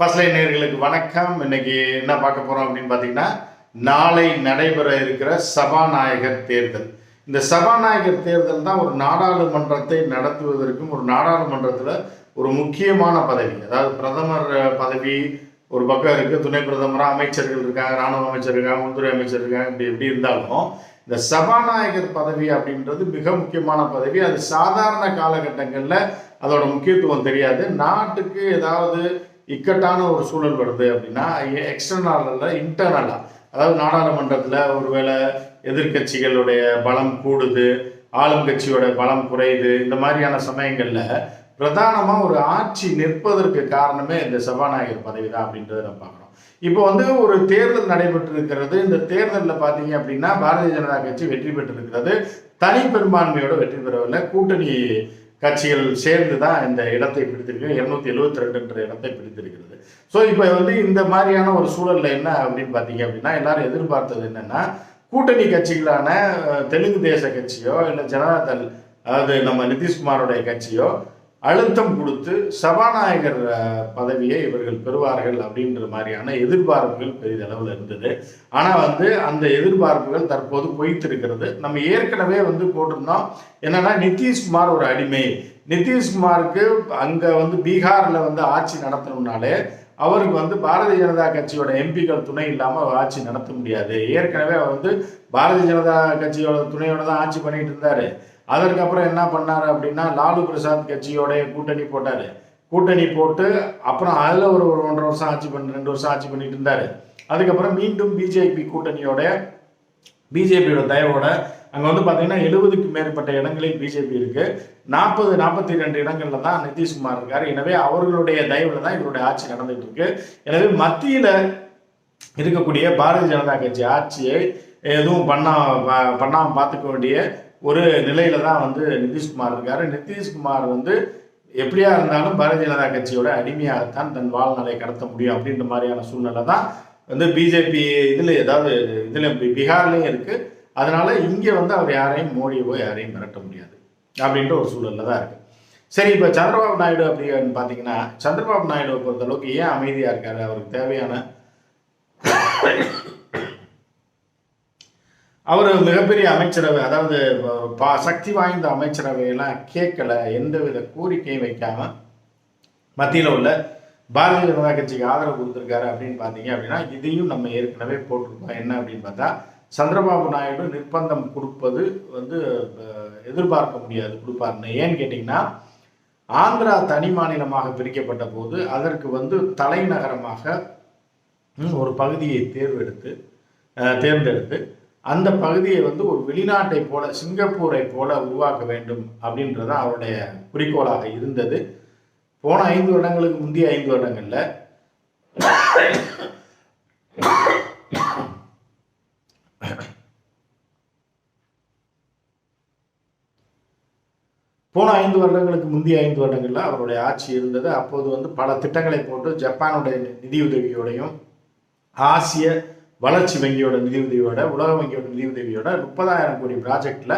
First line நேர்களுக்கு வணக்கம். இன்னைக்கு என்ன பார்க்க போறோம் அப்படின்னு பார்த்தீங்கன்னா நாளை நடைபெற இருக்கிற சபாநாயகர் தேர்தல். இந்த சபாநாயகர் தேர்தல் தான் ஒரு நாடாளுமன்றத்தை நடத்துவதற்கும் ஒரு நாடாளுமன்றத்தில் ஒரு முக்கியமான பதவி. அதாவது பிரதமர் பதவி ஒரு பக்கம் இருக்கு துணை பிரதமராக அமைச்சர்கள் இருக்காங்க ராணுவ அமைச்சர் இருக்காங்க உள்துறை அமைச்சர் இருக்காங்க இப்படி எப்படி இருந்தாலும் இந்த சபாநாயகர் பதவி அப்படின்றது மிக முக்கியமான பதவி. அது சாதாரண காலகட்டங்களில் அதோட முக்கியத்துவம் தெரியாது. நாட்டுக்கு ஏதாவது இக்கட்டான ஒரு சூழல் வருது அப்படின்னா எக்ஸ்டர்னலில் இன்டர்னலாக அதாவது நாடாளுமன்றத்தில் ஒருவேளை எதிர்க்கட்சிகளுடைய பலம் கூடுது ஆளும் கட்சியோட பலம் குறையுது இந்த மாதிரியான சமயங்களில் பிரதானமாக ஒரு ஆட்சி நிற்பதற்கு காரணமே இந்த சபாநாயகர் பதவி தான் அப்படின்றத நம்ம பார்க்குறோம் இப்போ வந்து ஒரு தேர்தல் நடைபெற்று இருக்கிறது இந்த தேர்தலில் பார்த்தீங்க அப்படின்னா பாரதிய ஜனதா கட்சி வெற்றி பெற்றிருக்கிறது. தனி பெரும்பான்மையோட வெற்றி பெறவில்லை. கூட்டணி கட்சிகள் சேர்ந்து தான் இந்த இடத்தை பிடித்திருக்கு இருநூத்தி எழுபத்தி ரெண்டுன்ற இடத்தை பிடித்திருக்கிறது. ஸோ இப்போ வந்து இந்த மாதிரியான ஒரு சூழல்ல என்ன அப்படின்னு பார்த்தீங்க அப்படின்னா எல்லாரும் எதிர்பார்த்தது என்னன்னா கூட்டணி கட்சிகளான தெலுங்கு தேச கட்சியோ இல்லை ஜனதாதள் அதாவது நம்ம நிதிஷ்குமாரோடைய கட்சியோ அழுத்தம் கொடுத்து சபாநாயகர் பதவியை இவர்கள் பெறுவார்கள் அப்படின்ற மாதிரியான எதிர்பார்ப்புகள் பெரிதளவில் இருந்தது. ஆனால் வந்து அந்த எதிர்பார்ப்புகள் தற்போது பொய்த்திருக்கிறது. நம்ம ஏற்கனவே வந்து போட்டிருந்தோம். என்னன்னா நிதிஷ்குமார் ஒரு அடிமை. நிதிஷ்குமாருக்கு அங்கே வந்து பீகாரில் வந்து ஆட்சி நடத்தணும்னாலே அவருக்கு வந்து பாரதிய ஜனதா கட்சியோட எம்பிக்கள் துணை இல்லாமல் ஆட்சி நடத்த முடியாது. ஏற்கனவே அவர் வந்து பாரதிய ஜனதா கட்சியோட துணையோட தான் ஆட்சி பண்ணிட்டு இருந்தாரு. அதற்கப்புறம் என்ன பண்ணார் அப்படின்னா லாலு பிரசாத் கட்சியோடைய கூட்டணி போட்டார். கூட்டணி போட்டு அப்புறம் அதில் ஒரு ஒரு ஒன்றரை வருஷம் ஆட்சி பண்ணி ரெண்டு வருஷம் ஆட்சி பண்ணிட்டு இருந்தார். அதுக்கப்புறம் மீண்டும் பிஜேபி கூட்டணியோட பிஜேபியோட தயவோட அங்கே வந்து பார்த்தீங்கன்னா எழுபதுக்கு மேற்பட்ட இடங்களில் பிஜேபி இருக்கு. நாற்பது நாற்பத்தி ரெண்டு இடங்கள்ல தான் நிதிஷ்குமார் இருக்காரு. எனவே அவர்களுடைய தயவில் தான் இவருடைய ஆட்சி நடந்துட்டு இருக்கு. எனவே மத்தியில் இருக்கக்கூடிய பாரதிய ஜனதா கட்சி ஆட்சியை எதுவும் பண்ணா பண்ணாமல் பார்த்துக்க வேண்டிய ஒரு நிலையில தான் வந்து நிதிஷ்குமார் இருக்காரு. நிதிஷ்குமார் வந்து எப்படியா இருந்தாலும் பாரதிய ஜனதா கட்சியோட அடிமையாகத்தான் தன் வாழ்நாளை கடத்த முடியும் அப்படின்ற மாதிரியான சூழ்நிலை தான் வந்து பிஜேபி இதில் ஏதாவது இதில் பீகார்லேயும் இருக்கு. அதனால இங்கே வந்து அவர் யாரையும் மோடியவோ யாரையும் மிரட்ட முடியாது அப்படின்ற ஒரு சூழல்ல தான் இருக்கு. சரி இப்போ சந்திரபாபு நாயுடு அப்படின்னு பார்த்தீங்கன்னா சந்திரபாபு நாயுடுவை பொறுத்தளவுக்கு ஏன் அமைதியாக இருக்காரு? அவருக்கு தேவையான அவர் மிகப்பெரிய அமைச்சரவை அதாவது பா சக்தி வாய்ந்த அமைச்சரவையெல்லாம் கேட்கல எந்த வித கோரிக்கையும் வைக்காம மத்தியில் உள்ள பாரதிய ஜனதா கட்சிக்கு ஆதரவு கொடுத்துருக்காரு அப்படின்னு பார்த்தீங்க அப்படின்னா இதையும் நம்ம ஏற்கனவே போட்டிருக்கோம். என்ன அப்படின்னு பார்த்தா சந்திரபாபு நாயுடு நிர்பந்தம் கொடுப்பது வந்து எதிர்பார்க்க முடியாது கொடுப்பாருன்னு. ஏன்னு கேட்டிங்கன்னா ஆந்திரா தனி மாநிலமாக பிரிக்கப்பட்ட போது அதற்கு வந்து தலைநகரமாக ஒரு பகுதியை தேர்வெடுத்து தேர்ந்தெடுத்து அந்த பகுதியை வந்து ஒரு வெளிநாட்டை போல சிங்கப்பூரை போல உருவாக்க வேண்டும் அப்படின்றது அவருடைய குறிக்கோளாக இருந்தது. போன ஐந்து வருடங்களுக்கு முந்தைய ஐந்து வருடங்கள்ல போன ஐந்து வருடங்களுக்கு முந்தைய ஐந்து வருடங்களில் அவருடைய ஆட்சி இருந்தது. அப்போது வந்து பல திட்டங்களை போட்டு ஜப்பானுடைய நிதியுதவியோடையும் ஆசிய வளர்ச்சி வங்கியோட நிதியுதவியோட உலக வங்கியோட நிதியுதவியோட முப்பதாயிரம் கோடி ப்ராஜெக்ட்ல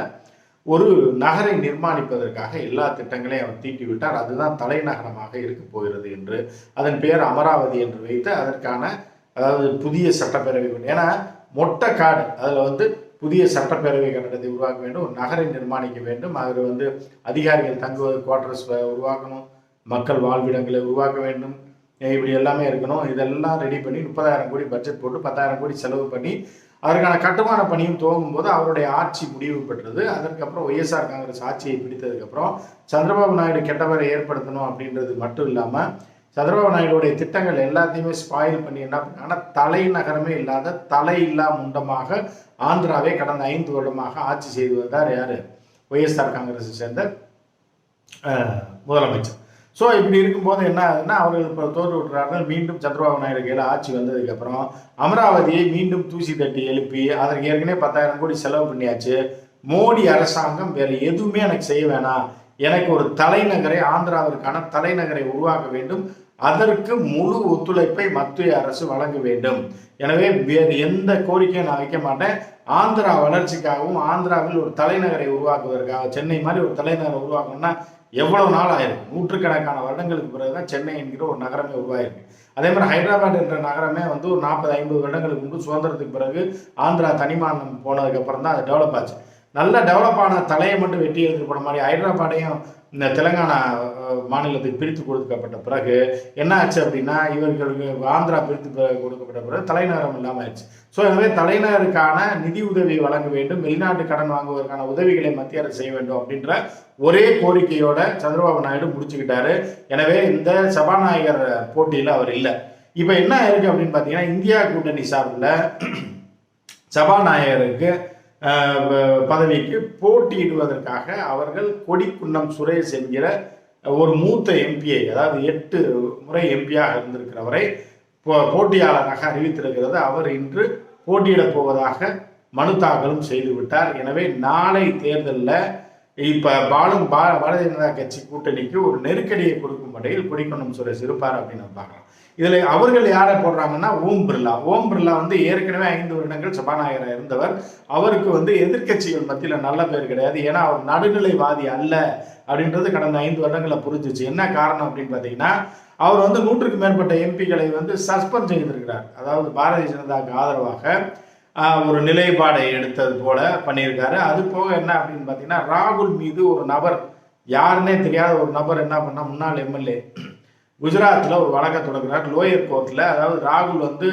ஒரு நகரை நிர்மாணிப்பதற்காக எல்லா திட்டங்களையும் அவர் தீட்டி விட்டார் அதுதான் தலைநகரமாக இருக்க போகிறது என்று அதன் பெயர் அமராவதி என்று வைத்து அதற்கான அதாவது புதிய சட்டப்பேரவை ஏன்னா மொட்டை காடு அதில் வந்து புதிய சட்டப்பேரவை கட்டடத்தை உருவாக்க வேண்டும் ஒரு நகரை நிர்மாணிக்க வேண்டும் அதில் வந்து அதிகாரிகள் தங்குவது குவார்டர்ஸ் உருவாக்கணும் மக்கள் வாழ்விடங்களை உருவாக்க வேண்டும் இப்படி எல்லாமே இருக்கணும். இதெல்லாம் ரெடி பண்ணி முப்பதாயிரம் கோடி பட்ஜெட் போட்டு பத்தாயிரம் கோடி செலவு பண்ணி அதற்கான கட்டுமான பணியும் துவங்கும் போது அவருடைய ஆட்சி முடிவு பெற்றது. அதற்கப்புறம் ஒய்எஸ்ஆர் காங்கிரஸ் ஆட்சியை பிடித்ததுக்கப்புறம் சந்திரபாபு நாயுடு கெட்டவரை ஏற்படுத்தணும் அப்படின்றது மட்டும் இல்லாமல் சந்திரபாபு நாயுடுடைய திட்டங்கள் எல்லாத்தையுமே ஸ்பாயில் பண்ணி என்ன பண்ணாங்கன்னா தலைநகரமே இல்லாத தலை முண்டமாக ஆந்திராவே கடந்த ஐந்து வருடமாக ஆட்சி செய்து வந்தார் யார்? ஒய்எஸ்ஆர் காங்கிரஸை சேர்ந்த முதலமைச்சர். ஸோ இப்படி இருக்கும்போது என்ன ஆகுதுன்னா அவர்கள் இப்போ தோற்று விட்டுறார்கள். மீண்டும் சந்திரபாபு நாயுடு கையில் ஆட்சி வந்ததுக்கப்புறம் அமராவதியை மீண்டும் தூசி தட்டி எழுப்பி அதற்கு ஏற்கனவே பத்தாயிரம் கோடி செலவு பண்ணியாச்சு. மோடி அரசாங்கம் வேறு எதுவுமே எனக்கு செய்ய வேணாம். எனக்கு ஒரு தலைநகரை ஆந்திராவிற்கான தலைநகரை உருவாக்க வேண்டும். அதற்கு முழு ஒத்துழைப்பை மத்திய அரசு வழங்க வேண்டும். எனவே வேறு எந்த கோரிக்கையும் நான் வைக்க மாட்டேன். ஆந்திரா வளர்ச்சிக்காகவும் ஆந்திராவில் ஒரு தலைநகரை உருவாக்குவதற்காக சென்னை மாதிரி ஒரு தலைநகரை உருவாக்கணும்னா எவ்வளவு நாள் ஆயிருக்கு? நூற்றுக்கணக்கான வருடங்களுக்கு பிறகுதான் சென்னை என்கிற ஒரு நகரமே உருவாயிருக்கு. அதே மாதிரி ஹைதராபாத் என்ற நகரமே வந்து ஒரு நாற்பது ஐம்பது வருடங்களுக்கு முன்பு சுதந்திரத்துக்கு பிறகு ஆந்திரா தனிமானம் போனதுக்கு அப்புறம் தான் அது டெவலப் ஆச்சு. நல்ல டெவலப் ஆன தலையை மட்டும் வெட்டி எடுத்துட்டு போன மாதிரி ஹைதராபாடையும் இந்த தெலுங்கானா மாநிலத்துக்கு பிரித்து கொடுக்கப்பட்ட பிறகு என்ன ஆச்சு அப்படின்னா இவர்களுக்கு ஆந்திரா பிரித்து கொடுக்கப்பட்ட பிறகு தலைநகரம் இல்லாமல் ஆயிடுச்சு. ஸோ எனவே தலைநகருக்கான நிதி உதவி வழங்க வேண்டும் வெளிநாட்டு கடன் வாங்குவதற்கான உதவிகளை மத்திய அரசு செய்ய வேண்டும் அப்படின்ற ஒரே கோரிக்கையோட சந்திரபாபு நாயுடு முடிச்சுக்கிட்டாரு. எனவே இந்த சபாநாயகர் போட்டியில் அவர் இல்லை. இப்போ என்ன இருக்கு அப்படின்னு பார்த்தீங்கன்னா இந்தியா கூட்டணி சார்பில் சபாநாயகருக்கு பதவிக்கு போட்டியிடுவதற்காக அவர்கள் கொடிக்குன்னம் சுரேஷ் என்கிற ஒரு மூத்த எம்பியை அதாவது எட்டு முறை எம்பியாக இருந்திருக்கிறவரை போ- போட்டியாளராக அறிவித்திருக்கிறது. அவர் இன்று போட்டியிடப் போவதாக மனு தாக்கலும் செய்துவிட்டார். எனவே நாளை தேர்தலில் இப்போ பாலும் பா பாரதிய ஜனதா கட்சி கூட்டணிக்கு ஒரு நெருக்கடியை கொடுக்கும் வகையில் கொடிக்குன்னம் சுரேஷ் இருப்பார் அப்படின்னு நம்ம பார்க்கலாம். இதில் அவர்கள் யாரை போடுறாங்கன்னா ஓம் பிர்லா. ஓம் பிர்லா வந்து ஏற்கனவே ஐந்து வருடங்கள் சபாநாயகராக இருந்தவர். அவருக்கு வந்து எதிர்கட்சிகள் மத்தியில் நல்ல பேர் கிடையாது. ஏன்னா அவர் நடுநிலைவாதி அல்ல அப்படின்றது கடந்த ஐந்து வருடங்களை புரிஞ்சிச்சு. என்ன காரணம் அப்படின்னு பார்த்தீங்கன்னா அவர் வந்து நூற்றுக்கு மேற்பட்ட எம்பிக்களை வந்து சஸ்பெண்ட் செய்திருக்கிறார். அதாவது பாரதிய ஜனதாவுக்கு ஆதரவாக ஒரு நிலைப்பாடை எடுத்தது போல பண்ணியிருக்காரு. அது போக என்ன அப்படின்னு பார்த்தீங்கன்னா ராகுல் மீது ஒரு நபர் யாருன்னே தெரியாத ஒரு நபர் என்ன பண்ணால் முன்னாள் எம்எல்ஏ குஜராத்தில் ஒரு வழக்கை தொடங்கினார் லோயர் கோர்ட்டில் அதாவது ராகுல் வந்து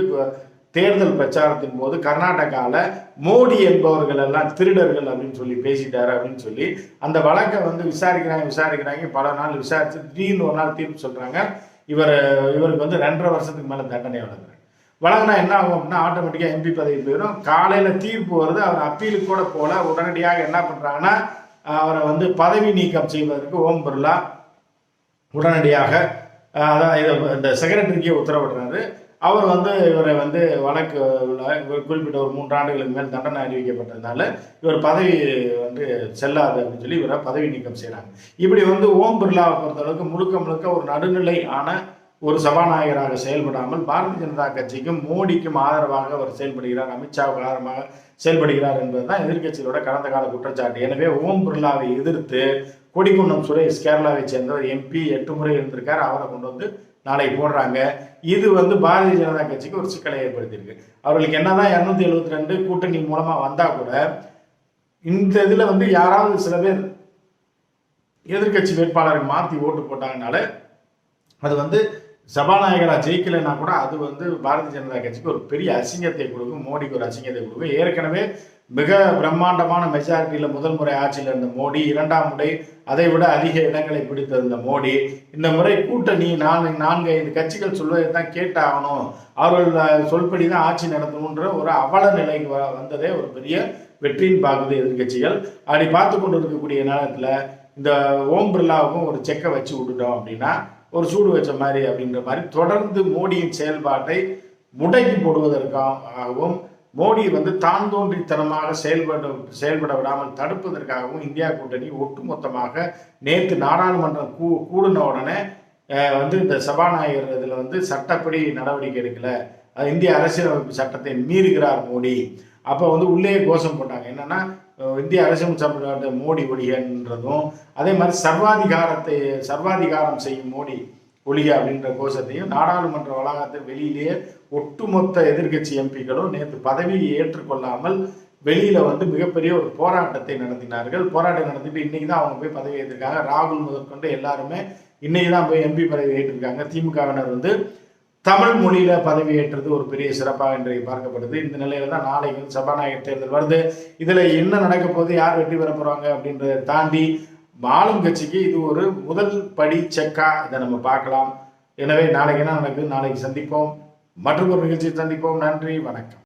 தேர்தல் பிரச்சாரத்தின் போது கர்நாடகாவில் மோடி என்பவர்கள் எல்லாம் திருடர்கள் அப்படின்னு சொல்லி பேசிட்டாரு அப்படின்னு சொல்லி அந்த வழக்கை வந்து விசாரிக்கிறாங்க விசாரிக்கிறாங்க. பல நாள் விசாரித்து திடீர்னு ஒரு நாள் தீர்ப்பு சொல்கிறாங்க இவர் இவருக்கு வந்து ரெண்டரை வருஷத்துக்கு மேலே தண்டனை வழங்குறாங்க வழங்கினா என்ன ஆகும் அப்படின்னா ஆட்டோமேட்டிக்காக எம்பி பதவி போயிடும் காலையில் தீர்ப்பு வருது அவர் அப்பீலுக்கு கூட போல. உடனடியாக என்ன பண்ணுறாங்கன்னா அவரை வந்து பதவி நீக்கம் செய்வதற்கு ஓம் பிர்லா உடனடியாக அதான் இதை இந்த செக்ரட்டரிக்கே உத்தரவிடுறாரு. அவர் வந்து இவரை வந்து வழக்கு இவர் குறிப்பிட்ட ஒரு மூன்று ஆண்டுகளுக்கு மேல் தண்டனை அறிவிக்கப்பட்டதுனால இவர் பதவி வந்து செல்லாது அப்படின்னு சொல்லி இவரை பதவி நீக்கம் செய்கிறாங்க இப்படி வந்து ஓம் பிர்லாவை பொறுத்தளவுக்கு முழுக்க முழுக்க ஒரு நடுநிலை ஆன ஒரு சபாநாயகராக செயல்படாமல் பாரதிய ஜனதா கட்சிக்கும் மோடிக்கும் ஆதரவாக அவர் செயல்படுகிறார் அமித்ஷாவுக்கு ஆதரவாக செயல்படுகிறார் என்பதுதான் எதிர்கட்சிகளோட கடந்த கால குற்றச்சாட்டு. எனவே ஓம் பிர்லாவை எதிர்த்து கொடிக்குன்னம் சுரேஷ் கேரளாவை சேர்ந்தவர் எம்பி எட்டு முறை இருந்திருக்கார் அவரை கொண்டு வந்து நாளை போடுறாங்க. இது வந்து பாரதிய ஜனதா கட்சிக்கு ஒரு சிக்கலை ஏற்படுத்தியிருக்கு. அவர்களுக்கு என்னதான் இரநூத்தி எழுபத்தி ரெண்டு கூட்டணி மூலமா வந்தா கூட இந்த இதுல வந்து யாராவது சில பேர் எதிர்க்கட்சி வேட்பாளருக்கு மாற்றி ஓட்டு போட்டாங்கனால அது வந்து சபாநாயகரா ஜெயிக்கலைன்னா கூட அது வந்து பாரதிய ஜனதா கட்சிக்கு ஒரு பெரிய அசிங்கத்தை கொடுக்கும். மோடிக்கு ஒரு அசிங்கத்தை கொடுக்கும். ஏற்கனவே மிக பிரம்மாண்டமான மெஜாரிட்டியில் முதல் முறை ஆட்சியில் இருந்த மோடி இரண்டாம் முறை அதை விட அதிக இடங்களை பிடித்திருந்த மோடி. இந்த முறை கூட்டணி நான்கு நான்கு ஐந்து கட்சிகள் சொல்வதை தான் கேட்டாகணும். அவர்கள் சொல்படி தான் ஆட்சி நடத்தணுன்ற ஒரு அவல நிலைக்கு வ- வந்ததே ஒரு பெரிய வெற்றின்னு பார்க்குது எதிர்க்கட்சிகள் அப்படி பார்த்து கொண்டு இருக்கக்கூடிய நேரத்தில் இந்த ஓம் பிர்லாவுக்கும் ஒரு செக்கை வச்சு விட்டுட்டோம் அப்படின்னா ஒரு சூடு வச்ச மாதிரி அப்படின்ற மாதிரி தொடர்ந்து மோடியின் செயல்பாட்டை முடக்கி போடுவதற்காகவும் மோடி வந்து தான் தோன்றித்தனமாக செயல்பட செயல்பட விடாமல் தடுப்பதற்காகவும் இந்தியா கூட்டணி ஒட்டுமொத்தமாக நேற்று நாடாளுமன்றம் கூ கூடின உடனே வந்து இந்த சபாநாயகர் இதில் வந்து சட்டப்படி நடவடிக்கை எடுக்கல. அது இந்திய அரசியலமைப்பு சட்டத்தை மீறுகிறார் மோடி. அப்போ வந்து உள்ளே கோஷம் போட்டாங்க. என்னன்னா இந்திய அரசியல் சட்டத்தை மோடி ஒடிகன்றதும் அதே மாதிரி சர்வாதிகாரத்தை சர்வாதிகாரம் செய்யும் மோடி ஒழிய அப்படின்ற கோஷத்தையும் நாடாளுமன்ற வளாகத்தில் வெளியிலேயே ஒட்டுமொத்த எதிர்க்கட்சி எம்பிக்களும் நேற்று பதவியை ஏற்றுக்கொள்ளாமல் வெளியில வந்து மிகப்பெரிய ஒரு போராட்டத்தை நடத்தினார்கள். போராட்டம் நடத்திட்டு இன்னைக்கு தான் அவங்க போய் பதவி ஏற்றிருக்காங்க ராகுல் முதற்கொண்டு எல்லாருமே இன்னைக்கு தான் போய் எம்பி பதவி ஏற்றிருக்காங்க. திமுகவினர் வந்து தமிழ் மொழியில பதவி ஏற்றது ஒரு பெரிய சிறப்பாக இன்றைக்கு பார்க்கப்படுது. இந்த நிலையில தான் நாளைக்கு வந்து சபாநாயகர் தேர்தல் வருது. இதுல என்ன நடக்க போகுது? யார் வெற்றி பெற போறாங்க அப்படின்றத தாண்டி ஆளும் கட்சிக்கு இது ஒரு முதல் படி செக்கா. இதை நம்ம பார்க்கலாம். எனவே நாளைக்கு என்ன நடக்குது? நாளைக்கு சந்திப்போம். மற்றும் ஒரு நிகழ்ச்சியை சந்திப்போம். நன்றி. வணக்கம்.